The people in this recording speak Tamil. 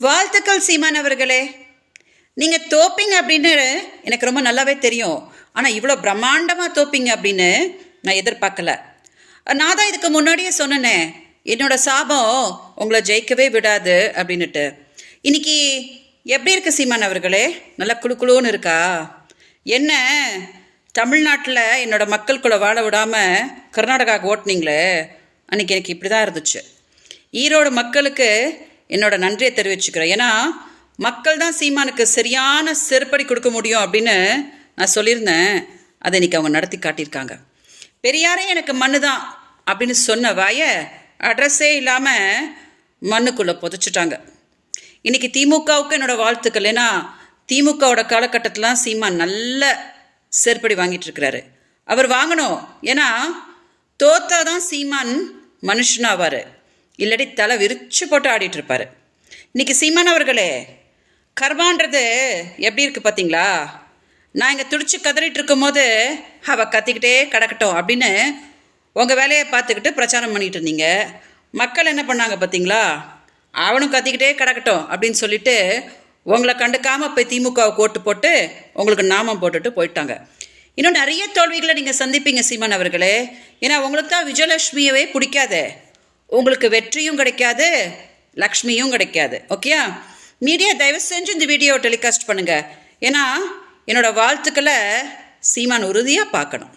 வாழ்த்துக்கள் சீமான் அவர்களே. நீங்கள் தோப்பிங்க அப்படின்னு எனக்கு ரொம்ப நல்லாவே தெரியும். ஆனால் இவ்வளோ பிரம்மாண்டமாக தோப்பீங்க அப்படின்னு நான் எதிர்பார்க்கல. நான் தான் இதுக்கு முன்னாடியே சொன்னேனே என்னோட சாபம் உங்களை ஜெயிக்கவே விடாது அப்படின்னுட்டு. இன்னைக்கு எப்படி இருக்கு சீமான் அவர்களே? நல்லா குளு குளுன்னு இருக்கா? என்ன தமிழ்நாட்டில் என்னோட மக்களுக்குள்ளே வாழ விடாமல் கர்நாடகாவுக்கு ஓட்டுனீங்களே? அன்னைக்கு எனக்கு இப்படி தான் இருந்துச்சு. ஈரோடு மக்களுக்கு என்னோட நன்றியை தெரிவிச்சுக்கிறேன். ஏன்னா மக்கள் தான் சீமானுக்கு சரியான செருப்படி கொடுக்க முடியும் அப்படின்னு நான் சொல்லியிருந்தேன். அதை இன்னைக்கு அவங்க நடத்தி காட்டியிருக்காங்க. பெரியாரே எனக்கு மண்ணு தான் அப்படின்னு சொன்ன வாய அட்ரஸே இல்லாமல் மண்ணுக்குள்ளே புதைச்சிட்டாங்க. இன்னைக்கு திமுகவுக்கு என்னோட வாழ்த்துக்கள். ஏன்னா திமுகவோட காலகட்டத்திலாம் சீமான் நல்ல செருப்படி வாங்கிட்டு இருக்கிறாரு. அவர் வாங்கணும். ஏன்னா தோத்தாதான் சீமான் மனுஷனாவார். இல்லாட்டி தலை விரிச்சு போட்டு ஆடிட்டு இருப்பாரு இன்னைக்கு சீமான் அவர்களே கர்மான்றது எப்படி இருக்கு பார்த்தீங்களா நான் இங்கே துடிச்சு கதறிட்டு இருக்கும்போது அவ கத்திக்கிட்டே கிடக்கட்டும் அப்படின்னு உங்கள் வேலையை பார்த்துக்கிட்டு பிரச்சாரம் பண்ணிட்டு இருந்தீங்க. மக்கள் என்ன பண்ணாங்க பார்த்தீங்களா அவனும் கத்திக்கிட்டே கிடக்கட்டும் அப்படின்னு சொல்லிட்டு உங்களை கண்டுக்காமல் போய் திமுகவுக்கு ஓட்டு போட்டு உங்களுக்கு நாமம் போட்டுட்டு போயிட்டாங்க. இன்னும் நிறைய தோல்விகளை நீங்கள் சந்திப்பீங்க சீமான் அவர்களே. ஏன்னா உங்களுக்கு தான் விஜயலட்சுமியவே பிடிக்காதே. உங்களுக்கு வெற்றியும் கிடைக்காது லக்ஷ்மியும் கிடைக்காது. ஓகேயா மீடியா தயவு செஞ்சு இந்த வீடியோவை டெலிகாஸ்ட் பண்ணுங்க. ஏன்னா என்னோட வாழ்த்துக்களை சீமான் உறுதியாக பார்க்கணும்.